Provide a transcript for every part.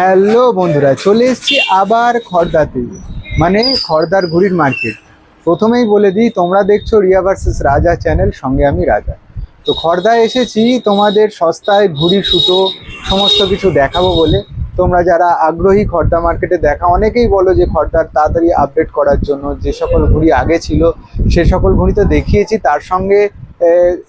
Hello বন্ধুরা, চলে এসেছি আবার খর্দাতে মানে খর্দার ঘুড়ির মার্কেট। প্রথমেই বলে দিই, তোমরা দেখছ রিয়া ভার্সেস রাজা চ্যানেল, সঙ্গে আমি রাজা। তো খর্দায় এসেছি তোমাদের সস্তায় ঘুড়ি, সুতো, সমস্ত কিছু দেখাবো বলে। তোমরা যারা আগ্রহী খর্দা মার্কেটে দেখা, অনেকেই বলো যে খর্দার তাড়াতাড়ি আপডেট করার জন্য যে সকল ঘুড়ি আগে ছিল, সে সকল ঘুড়ি তো দেখিয়েছি। তার সঙ্গে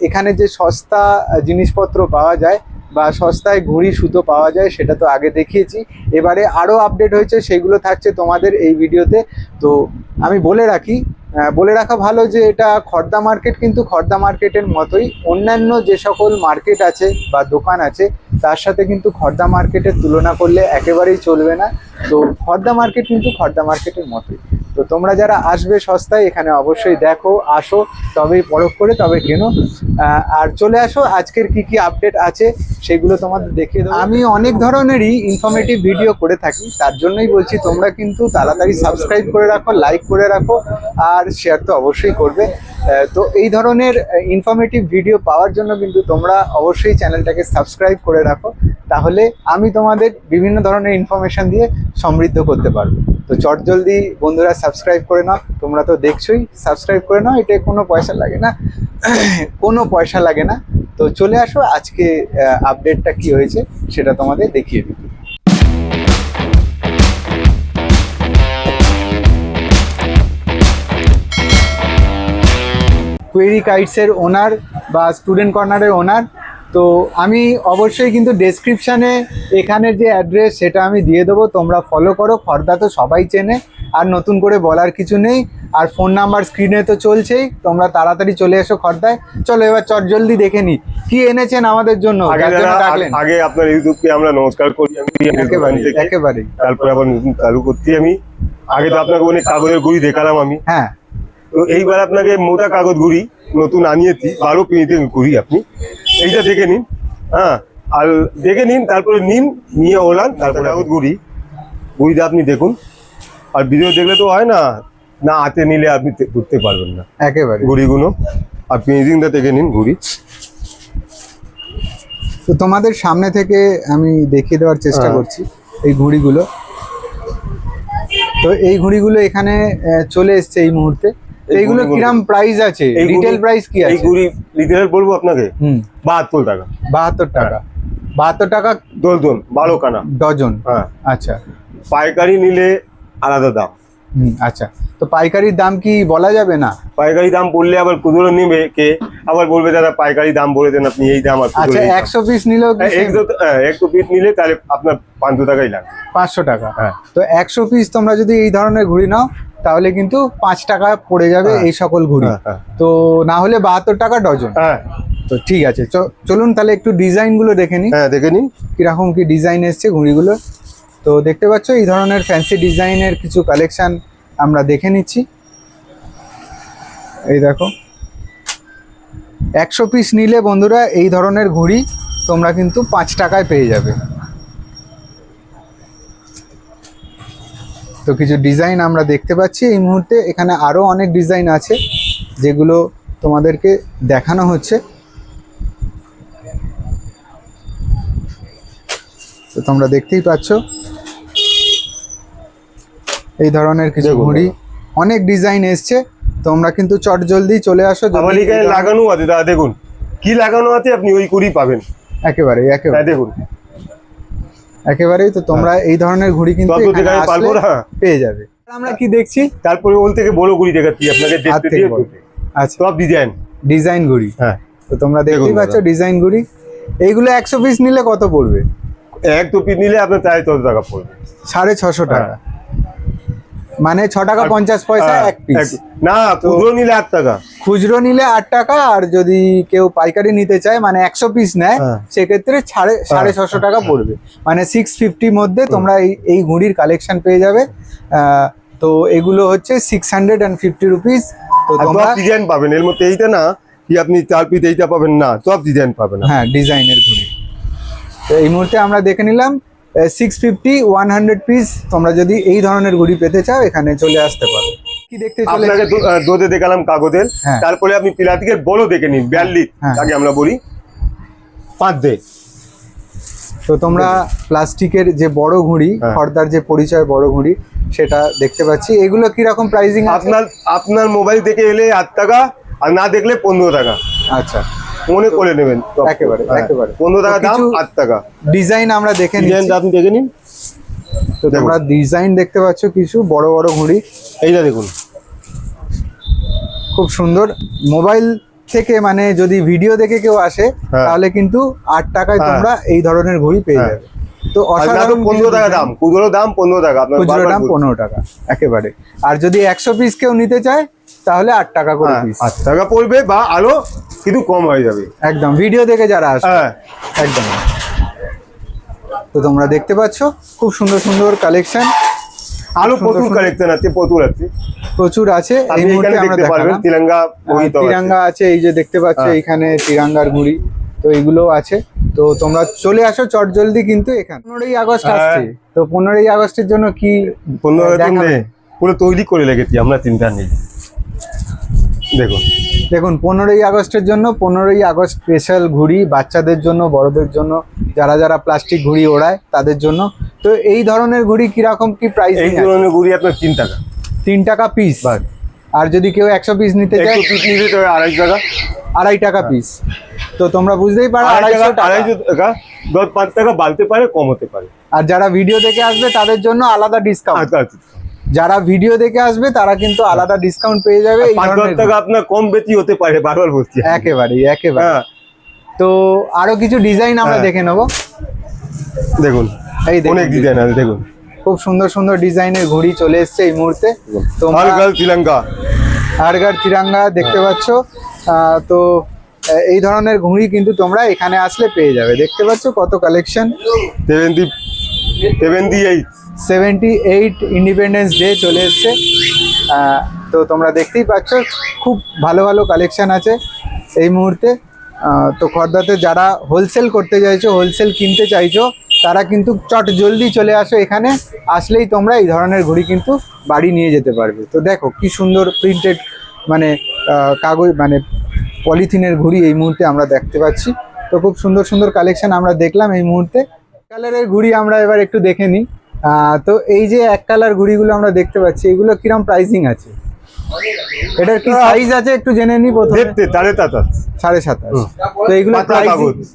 এখানে যে সস্তা জিনিসপত্র পাওয়া যায় বা সস্তায় ঘুড়ি সুতো পাওয়া যায়, সেটা তো আগে দেখিয়েছি। এবারে আরও আপডেট হয়েছে, সেগুলো থাকছে তোমাদের এই ভিডিওতে। তো আমি বলে রাখি বলে রাখা ভালো যে এটা খর্দা মার্কেট কিন্তু খর্দা মার্কেটের মতোই অন্যান্য যে সকল মার্কেট আছে বা দোকান আছে, তার সাথে কিন্তু খর্দা মার্কেটের তুলনা করলে একেবারেই চলবে না। তো খর্দা মার্কেট কিন্তু খর্দা মার্কেটের মতোই। তো তোমরা যারা আসবে সস্তায়, এখানে অবশ্যই দেখো, আসো তবেই পরখ করে, তবে কেনো। আর চলে আসো, আজকের কি কি আপডেট আছে সেগুলো তোমাদের দেখিয়ে দেবো। আমি অনেক ধরনেরই ইনফরমেটিভ ভিডিও করে থাকি, তার জন্যই বলছি তোমরা কিন্তু তাড়াতাড়ি সাবস্ক্রাইব করে রাখো লাইক করে রাখো, আর শেয়ার তো অবশ্যই করবে। তো এই ধরনের ইনফরমেটিভ ভিডিও পাওয়ার জন্য কিন্তু তোমরা অবশ্যই চ্যানেলটাকে সাবস্ক্রাইব করে রাখো। তাহলে আমি তোমাদের বিভিন্ন ধরনের ইনফরমেশন দিয়ে সমৃদ্ধ করতে পারব। তো চটজলদি বন্ধুরা সাবস্ক্রাইব করে নাও। তোমরা তো দেখছোই সাবস্ক্রাইব করে নাও। এটা কোনো পয়সা লাগে না। কোনো পয়সা লাগে না। তো চলে আসো, আজকে আপডেটটা কি হয়েছে সেটা তোমাদের দেখিয়ে দিই। কোয়েরি কাইটসের ওনার বা স্টুডেন্ট কর্নারের ওনার তো আমি অবশ্যই কিন্তু ডেসক্রিপশানে এখানের যে অ্যাড্রেস সেটা আমি দিয়ে দেবো তোমরা ফলো করো খর্দা তো সবাই চেনে আর নতুন করে বলার কিছু নেই আর ফোন নাম্বার স্ক্রিনে তো চলছেই তোমরা তাড়াতাড়ি চলে এসো খর্দায়। চলো এবার চট জলদি দেখে নি কি এনেছেন আমাদের জন্য? আগে আপনার ইউটিউবকে আমরা নমস্কার করি আমি একেবারে তারপরে আবার নতুন চালু করছি আমি। আগে তো আপনাকে অনেক কাগজের গুড়ি দেখালাম আমি। হ্যাঁ। তো এইবার আপনাকে মোটা কাগজ গুড়ি নতুন আনিয়েছি বারো পিনিতে গুড়ি আপনি। এইটা দেখে নিন। হ্যাঁ আর দেখে নিন তারপরে নিন নিয়ে ওলান তারপরে গুড়ি গুড়িটা আপনি দেখুন। আর ভিডিও দেখলে তো হয় না না হাতে নিলে আপনি তে- করতে পারবেন না। একেবারে। ঘুড়িগুলো আর ফিনিশিংটা দেখে নিন ঘুড়ি তো তোমাদের সামনে থেকে আমি দেখিয়ে দেওয়ার চেষ্টা হ্যাঁ। করছি এই ঘুড়িগুলো তো এই ঘুড়িগুলো এখানে চলে এসছে এই মুহূর্তে। এইগুলো কিরাম প্রাইস আছে? রিটেল প্রাইস কি এই আছে? ঘুড়ি রিটেল বলব আপনাকে? হুম। বাহাত্তর টাকা। বাহাত্তর টাকা। বাহাত্তর টাকা দোল দোল বারো কানা। ডজন? হ্যাঁ। আচ্ছা। পাইকারি নিলে আলাদা দাম। আচ্ছা। তো পাইকারির দাম কি বলা যাবে না? পাইকারি দাম বললে আবার খুচরো নিবে কে? আবার বলবে দাদা পাইকারি দাম বলে দেন আপনি এই দাম আর আচ্ছা। একশো পিস নিলেও হ্যাঁ, একশো হ্যাঁ, পিস নিলে তাহলে আপনার পাঁচশো টাকাই লাগবে। পাঁচশো টাকা। হ্যাঁ। তো একশো পিস তোমরা যদি এই ধরনের ঘুরি নাও তাহলে কিন্তু পাঁচ টাকা পড়ে যাবে হ্যাঁ। এই সকল ঘুড়ি। হ্যাঁ, হ্যাঁ। তো না হলে বাহাত্তর টাকা ডজন। হ্যাঁ। তো ঠিক আছে চলুন তাহলে একটু ডিজাইনগুলো দেখে নিই। হ্যাঁ দেখে নিন। কীরকম কি ডিজাইন এসছে ঘুড়িগুলো। তো দেখতে পাচ্ছ এই ধরনের ফ্যান্সি ডিজাইনের কিছু কালেকশন আমরা দেখে নিচ্ছি। এই দেখো। একশো পিস নিলে বন্ধুরা এই ধরনের ঘুড়ি তোমরা কিন্তু পাঁচ টাকায় পেয়ে যাবে। তো কিছু ডিজাইন আমরা দেখতে পাচ্ছি। এই মুহূর্তে এখানে আরও অনেক ডিজাইন আছে যেগুলো তোমাদেরকে দেখানো হচ্ছে। তো তোমরা দেখতেই পাচ্ছ। এই ধরনের কিছু ঘুড়ি অনেক ডিজাইন এসছে। তোমরা কিন্তু চট জলদি চলে আসো। আমার এখানে লাগানো আছে দাদা দেখুন। কি লাগানো আছে আপনি ওই কুড়ি পাবেন। একেবারে হ্যাঁ একেবারে দেখুন। একেবারেই তো তোমরা এই ধরনের ঘুড়ি কিন্তু পারব না। পেয়ে যাবে। আমরা কি দেখছি? তারপরে ওল থেকে বড় ঘুড়ি দেখাচ্ছি আপনাকে দেখতে দিয়ে আচ্ছা। সব ডিজাইন ডিজাইন ঘুড়ি। হ্যাঁ। তো তোমরা দেখতেই পাচ্ছ ডিজাইন ঘুড়ি। এইগুলো একশো পিস নিলে কত পড়বে? এক তো পিস নিলে আপনার চাই তত টাকা পড়বে। সাড়ে ছশো টাকা। মানে ছ টাকা পঞ্চাশ পয়সা হ্যাঁ, এক পিস না খুচরো নিলে আট টাকা। খুচরো নিলে আট টাকা আর যদি কেউ পাইকারি নিতে চায় মানে একশো পিস নেয় হ্যাঁ। সেক্ষেত্রে সাড়ে সাড়ে ছশো টাকা পড়বে। মানে সিক্স ফিফটির মধ্যে তোমরা এই এই ঘুড়ির কালেকশন পেয়ে যাবে। তো এগুলো হচ্ছে six hundred and fifty rupees তো তোমরা ডিজাইন পাবেন। এর মধ্যে এইটা না কি আপনি চার পিস এইটা পাবেন না সব ডিজাইন পাবেন হ্যাঁ ডিজাইনের ঘুড়ি। তো এই মুহূর্তে আমরা দেখে নিলাম six fifty one hundred piece তোমরা যদি এই ধরনের ঘুড়ি পেতে চাও এখানে চলে আসতে পারো। কি দেখতে চলে আপনাকে দোদে দেখালাম কাগজের। হ্যাঁ। তারপরে আপনি পিলাতিকের বড় দেখে নিন বিয়াল্লিশ হ্যাঁ। তাকে আমরা বলি। পাঁচ দে তো তোমরা প্লাস্টিকের যে বড় ঘুড়ি হ্যাঁ। খর্দার যে পরিচয় বড় ঘুড়ি সেটা দেখতে পাচ্ছি। এগুলো কীরকম প্রাইসিং আপনার আপনার মোবাইল থেকে এলে আট টাকা আর না দেখলে পনেরো টাকা। আচ্ছা। মনে করে নেবেন। একেবারে, হ্যাঁ, একেবারে। পনেরো টাকা দাম আট টাকা। ডিজাইন আমরা দেখে ডিজাইন আপনি দেখে নিন। তো তোমরা ডিজাইন দেখতে পাচ্ছ কিছু বড় বড় ঘুড়ি। এইটা দেখুন। খুব সুন্দর। মোবাইল থেকে মানে যদি ভিডিও দেখে কেউ আসে হ্যাঁ। তাহলে কিন্তু আট টাকায় হ্যাঁ। তোমরা এই ধরনের ঘড়ি পেয়ে হ্যাঁ। যাবে। তো অসাধারণ পনেরো টাকা দাম। খুচরো দাম পনেরো টাকা। খুচরো দাম পনেরো টাকা একেবারে। আর যদি একশো পিস কেউ নিতে চায় তাহলে আট টাকা করে পিস আট টাকা পড়বে বা আরও কিছু কম হয়ে যাবে। একদম। ভিডিও দেখে যারা আসবে একদম। তো তোমরা দেখতে পাচ্ছ খুব সুন্দর সুন্দর কালেকশন আরও প্রচুর কালেকশন আছে প্রচুর আছে। প্রচুর আছে এই মুহূর্তে আমরা দেখতে তিরঙ্গা আহ, বই তো আছে। এই যে দেখতে পাচ্ছ এখানে তিরঙ্গার গুড়ি ঘুড়ি তো এগুলো আছে। তো তোমরা চলে আসো চট জলদি কিন্তু এখানে। পনেরোই আগস্ট হ্যাঁ। আসছে তো পনেরোই আগস্টের জন্য কি পনেরো? নেই পুরো তৈরি করে লেগেছি আমরা চিন্তা নেই দেখুন। দেখুন পনেরোই আগস্টের জন্য পনেরোই আগস্ট স্পেশাল ঘুড়ি বাচ্চাদের জন্য বড়দের জন্য যারা যারা প্লাস্টিক ঘুড়ি ওড়ায় তাদের জন্য। তো এই ধরনের ঘুড়ি কীরকম কি প্রাইস এই ধরনের গুড়ি আপনার তিন টাকা। তিন টাকা পিস। আর যদি কেউ একশো পিস নিতে চায়? পিস নিলে তো আড়াই টাকা। আড়াই টাকা পিস তো তোমরা বুঝতেই পারো আড়াই আড়াইশো টাকা টাকা আড়াইশো টাকা। দশ পাঁচ টাকা বাড়তে পারে কম হতে পারে। আর যারা ভিডিও দেখে আসবে তাদের জন্য আলাদা ডিসকাউন্ট যারা ভিডিও দেখে আসবে তারা কিন্তু আলাদা ডিসকাউন্ট পেয়ে যাবে টাকা আপনার কম বেশি হতে পারে বারবার বলছি। একেবারেই একেবারে হ্যাঁ। তো আরও কিছু ডিজাইন আমরা হ্যাঁ। দেখে নেব। দেখুন এই অনেক ডিজাইন আছে দেখুন। খুব সুন্দর সুন্দর ডিজাইনের ঘড়ি চলে এসেছে এই মুহূর্তে। তোমরা হালকাল শ্রীলঙ্কা হারগার তিরাঙ্গা দেখতে হ্যাঁ। পাচ্ছ। তো এই ধরনের ঘুড়ি কিন্তু তোমরা এখানে আসলে পেয়ে যাবে। দেখতে পাচ্ছ কত collection seventy seventy eight seventy eight Independence Day চলে এসছে। তো তোমরা দেখতেই পাচ্ছ, খুব ভালো ভালো কালেকশন আছে এই মুহূর্তে। তো খর্দাতে যারা হোলসেল করতে চাইছো হোলসেল কিনতে চাইছো, তারা কিন্তু চট জলদি চলে আসো এখানে। আসলেই তোমরা এই ধরনের ঘড়ি কিন্তু বাড়ি নিয়ে যেতে পারবে। তো দেখো কি সুন্দর প্রিন্টেড মানে কাগজ মানে পলিথিনের ঘড়ি এই মুহূর্তে আমরা দেখতে পাচ্ছি। তো খুব সুন্দর সুন্দর কালেকশন আমরা দেখলাম এই মুহূর্তে। কালারের ঘুড়ি আমরা এবার একটু দেখে নিই। তো এই যে এক কালার ঘুড়িগুলো আমরা দেখতে পাচ্ছি এগুলো কিরম প্রাইসিং আছে? এটার কি সাইজ আছে একটু জেনে নিই প্রথমে? সাড়ে সাতাশ তো এগুলো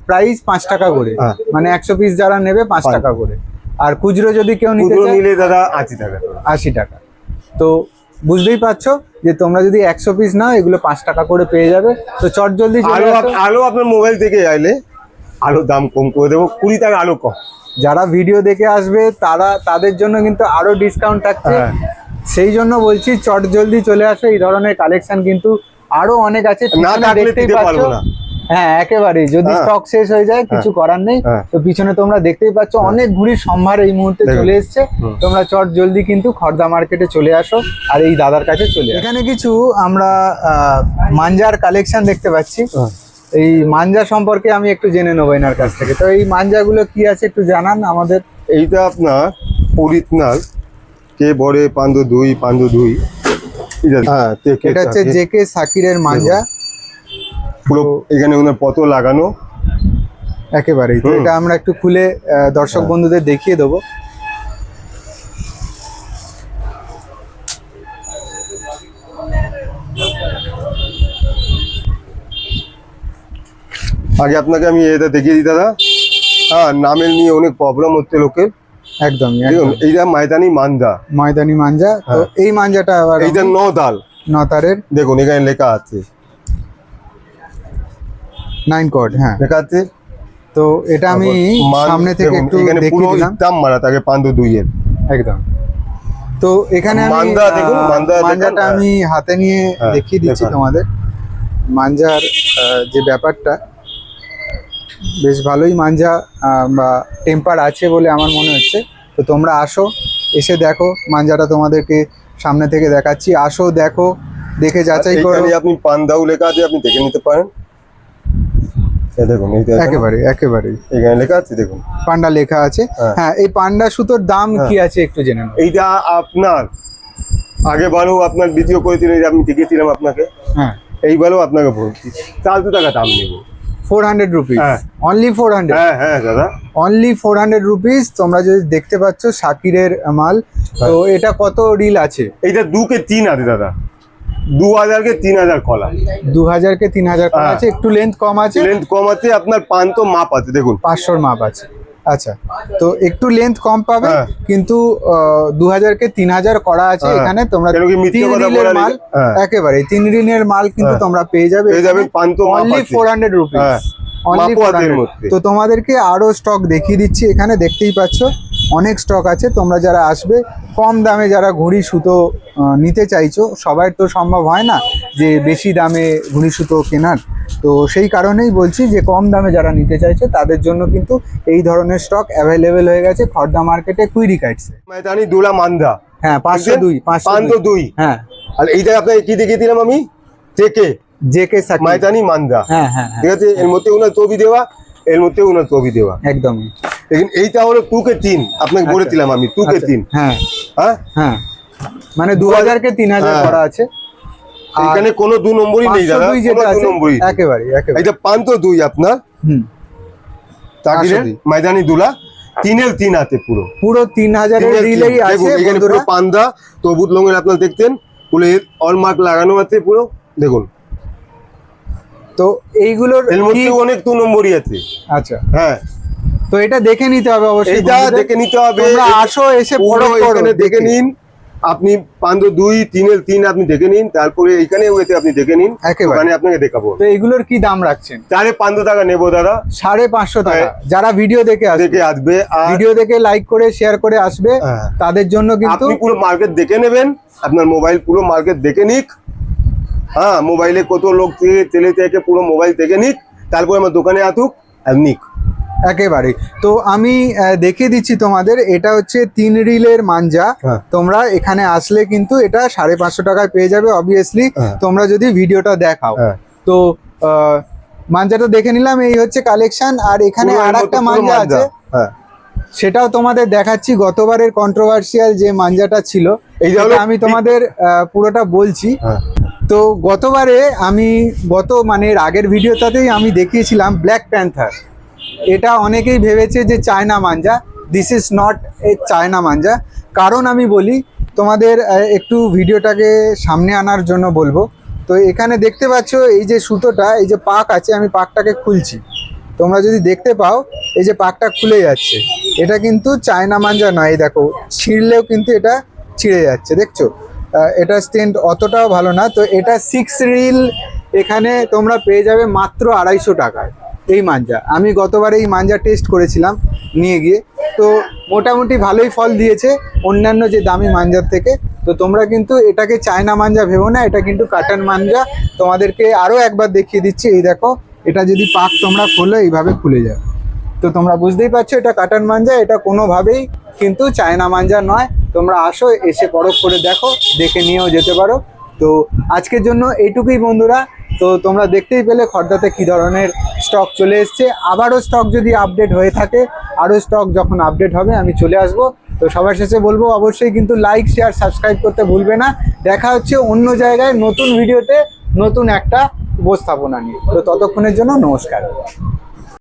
প্রাইস পাঁচ টাকা করে। হ্যাঁ। মানে একশো পিস যারা নেবে পাঁচ। টাকা করে। আর খুচরো যদি কেউ নিতে নিলে দাদা আশি টাকা। আশি টাকা। তো বুঝতেই পারছ যে তোমরা যদি একশো পিস নাও এগুলো পাঁচ টাকা করে পেয়ে যাবে। তো চট জলদি আরও আপনার মোবাইল থেকে আইলে আরও দাম কম করে দেবো। কুড়ি টাকা আরও কম। যারা ভিডিও দেখে আসবে তারা তাদের জন্য কিন্তু আরও ডিসকাউন্ট থাকছে। হ্যাঁ। সেই জন্য বলছি চট জলদি চলে আসো। এই ধরনের কালেকশন কিন্তু আরও অনেক আছে। না দেখতেই পাচ্ছ। হ্যাঁ একেবারেই। যদি হ্যাঁ। স্টক শেষ হয়ে যায় কিছু করার নেই। হ্যাঁ। তো পিছনে তোমরা দেখতেই পাচ্ছ অনেক ঘুড়ির সম্ভার এই মুহূর্তে চলে এসছে। তোমরা চট জলদি কিন্তু খর্দা মার্কেটে চলে আসো আর এই দাদার কাছে চলে এখানে কিছু আমরা মাঞ্জার কালেকশন দেখতে পাচ্ছি। এই মাঞ্জা সম্পর্কে আমি একটু জেনে নেব এনার কাছ থেকে। তো এই মাঞ্জাগুলো কি আছে একটু জানান আমাদের। এইটা আপনার অরিজিনাল কে বড়ে পান্ডু দুই পান্ডু দুই। এটা হ্যাঁ এটা হচ্ছে জে কে সাকিরের মাঞ্জা। পুরো এখানে ওনার পত লাগানো। একেবারেই। তো এটা আমরা একটু খুলে দর্শক হ্যাঁ। বন্ধুদের দেখিয়ে দেবো। আগে আপনাকে আমি এটা দেখিয়ে দিই দাদা। হ্যাঁ নামের নিয়ে অনেক প্রবলেম হচ্ছে লোকের। একদমই দেখুন একদম। এইটা ময়দানি মান্দা ময়দানি মাঞ্জা। তো হ্যাঁ। এই মাঞ্জাটা আবার এইটা ন দাল নতারের দেখুন এখানে লেখা আছে। নাইন কর্ড হ্যাঁ। লেখা আছে? তো এটা আমি সামনে থেকে একটু পুরো ইতাম মারা থাকে পান্ডু দুইয়ের। একদম। তো এখানে আমি মান্দা দেখুন, মাঞ্জাটা হ্যাঁ। আমি হাতে নিয়ে হ্যাঁ, দেখিয়ে দিচ্ছি তোমাদের। মাঞ্জার যে ব্যাপারটা বেশ ভালোই মাঞ্জা বা টেম্পার আছে বলে আমার মনে হচ্ছে। তো তোমরা আসো এসে দেখো মাঞ্জাটা তোমাদেরকে সামনে থেকে দেখাচ্ছি। আসো দেখো দেখে যাচাই করো। আপনি পান্দাও লেখা আছে আপনি দেখে নিতে পারেন। এই দেখুন একেবারে এখানে লেখা আছে দেখুন। পান্ডা লেখা আছে। হ্যাঁ। হ্যাঁ এই পান্ডা সুতোর দাম কি আছে একটু জেনে নাও। এইটা আপনার আগে বারও আপনার করেছিলেন যে আমি দেখেছিলাম আপনাকে। হ্যাঁ। এইবারও আপনাকে বলছি। চারশো টাকা দাম নেব। ফোর হান্ড্রেড রুপিস হ্যাঁ। অনলি ফোর হান্ড্রেড হ্যাঁ হ্যাঁ দাদা। অনলি ফোর হান্ড্রেড রুপিস তোমরা যদি দেখতে পাচ্ছ শাকিরের মাল তো এটা কত রিল আছে? এইটা দু কে তিন আছে দাদা। দু হাজার কে তিন হাজার কলা দু হাজার কে তিন হাজার হ্যাঁ। আছে একটু লেন্থ কম আছে। লেন্থ কম আছে আপনার পান তো মাপ আছে দেখুন। পাঁচশোর মাপ আছে। আচ্ছা তো একটু লেন্থ কম পাবে হ্যাঁ। কিন্তু দু হাজার কে তিন হাজার করা আছে হ্যাঁ। এখানে তোমরা তিন রিলের মাল হ্যাঁ। একেবারে তিন রিলের মাল কিন্তু। তোমরা পেয়ে যাবে অনলি। ফোর হান্ড্রেড রুপিস তো তোমাদেরকে আরও স্টক দেখিয়ে দিচ্ছি এখানে দেখতেই পাচ্ছ অনেক স্টক আছে তোমরা যারা আসবে কম দামে যারা ঘুড়ি সুতো নিতে চাইছো সবার তো সম্ভব হয় না যে বেশি দামে ঘুড়ি সুতো কেনার। তো সেই কারণেই বলছি যে কম দামে যারা নিতে চাইছো তাদের জন্য কিন্তু এই ধরনের স্টক অ্যাভেলেবেল হয়ে গেছে খর্দা মার্কেটে কুইরি কাইটসে। ময়দানি দুলা মান্দা। হ্যাঁ পাঁচশো? দুই পাঁচশো দুই। হ্যাঁ। আর এইটা আপনাকে কি দেখিয়ে দিলাম আমি? জেকে। জেকে ময়দানি মান্দা। হ্যাঁ হ্যাঁ হ্যাঁ। ঠিক আছে? এর মধ্যে উনার ছবি দেওয়া এর মধ্যে উনার ছবি দেওয়া। একদমই। লেকিন এইটা হলো টু কে তিন। আপনাকে আচ্ছা। বলেছিলাম আমি টু কে আচ্ছা, তিন। হ্যাঁ। হ্যাঁ? হ্যাঁ। মানে দু হাজার কে তিন হাজার হ্যাঁ। করা আছে। এখানে কোনো দু নম্বরই নেই দাদা। 502 যেটা কোনো দু নম্বরই। একেবারে একেবারে দুই আপনার। হুম। তাকিরের 502 ময়দানি দুলা। তিনের তিন হাতে পুরো। পুরো তিন হাজারের রিলেই আছে দেখুন এখানে পুরো পান্দা তবুত লঙের আপনার দেখতেন। পুরো অল মার্ক লাগানো আছে পুরো। দেখুন। তো এইগুলোর এর মধ্যে অনেক দু নম্বরই আছে। আচ্ছা। হ্যাঁ। তো এটা দেখে নিতে হবে অবশ্যই বন্ধুদের। দেখে নিতে হবে। তোমরা আসো এসে করো এখানে দেখে। নিন। আপনি পান্দ দুই তিনের তিন আপনি দেখে নিন তারপরে এইখানে ওয়েতে আপনি দেখে নিন একেবারে। ওখানে আপনাকে দেখাবো। তো এগুলোর কি দাম রাখছেন? চারে পান্দ টাকা নেব দাদা। সাড়ে পাঁচশো টাকা। হ্যাঁ। যারা ভিডিও দেখে দেখে আসবে ভিডিও দেখে লাইক করে শেয়ার করে আসবে। হ্যাঁ। তাদের জন্য কিন্তু আপনি পুরো মার্কেট দেখে নেবেন। আপনার মোবাইল পুরো মার্কেট দেখে নিক। হ্যাঁ মোবাইলে কত লোক থেকে তেলে থেকে পুরো মোবাইল দেখে নিক। তারপরে আমার দোকানে আসুক আর নিক। একেবারে। তো আমি দেখিয়ে দিচ্ছি তোমাদের এটা হচ্ছে তিন রিলের মাঞ্জা। হ্যাঁ। তোমরা এখানে আসলে কিন্তু এটা সাড়ে পাঁচশো টাকায় পেয়ে যাবে অবভিয়াসলি হ্যাঁ। তোমরা যদি ভিডিওটা দেখাও। হ্যাঁ। তো মাঞ্জাটা দেখে নিলাম এই হচ্ছে কালেকশন আর এখানে আর একটা মাঞ্জা আছে। সেটাও তোমাদের দেখাচ্ছি গতবারের কন্ট্রোভার্সিয়াল যে মাঞ্জাটা ছিল। এই যে আমি তোমাদের পুরোটা বলছি। তো গতবারে আমি গত মানে আগের ভিডিওটাতেই আমি দেখিয়েছিলাম ব্ল্যাক প্যান্থার এটা অনেকেই ভেবেছে যে China Manja. This is not a China manja. কারণ আমি বলি, তোমাদের একটু ভিডিওটাকে সামনে আনার জন্য বলব। তো এখানে দেখতে পাচ্ছ, এই যে সুতোটা, এই যে পাক আছে, আমি পাকটাকে খুলছি। তোমরা যদি দেখতে পাও, এই যে পাকটা খুলে যাচ্ছে। এটা কিন্তু চায়না মাঞ্জা নয় দেখো, ছিঁড়লেও কিন্তু এটা ছিঁড়ে যাচ্ছে, দেখছ? এটা স্টেন্ট অতটাও ভালো না। তো এটা সিক্স রিল এখানে তোমরা পেয়ে যাবে মাত্র আড়াইশো টাকায়। এই মাঞ্জা। আমি গতবার এই মাঞ্জা টেস্ট করেছিলাম নিয়ে গিয়ে। তো মোটামুটি ভালোই ফল দিয়েছে অন্যান্য যে দামি মাঞ্জার থেকে। তো তোমরা কিন্তু এটাকে চায়না মাঞ্জা ভেবো না, এটা কিন্তু কাটান মাঞ্জা। তোমাদেরকে আরও একবার দেখিয়ে দিচ্ছি, এই দেখো, এটা যদি পাক তোমরা খোলো, এইভাবে খুলে যাবে। তো তোমরা বুঝতেই পারছ, এটা কাটান মাঞ্জা, এটা কোনোভাবেই কিন্তু চায়না মাঞ্জা নয়। তোমরা আসো, এসে পরখ করে দেখো, দেখে নিয়েও যেতে পারো। তো আজকের জন্য এইটুকুই বন্ধুরা। তো তোমরা দেখতেই পেলে খর্দাতে কি ধরনের স্টক চলে এসছে। আবারও স্টক যদি আপডেট হয়ে থাকে, আরও স্টক যখন আপডেট হবে, আমি চলে আসব। তো সবার শেষে বলব, অবশ্যই কিন্তু লাইক শেয়ার সাবস্ক্রাইব করতে ভুলবে না। দেখা হচ্ছে অন্য জায়গায় নতুন ভিডিওতে নতুন একটা উপস্থাপনা নিয়ে। তো ততক্ষণের জন্য নমস্কার।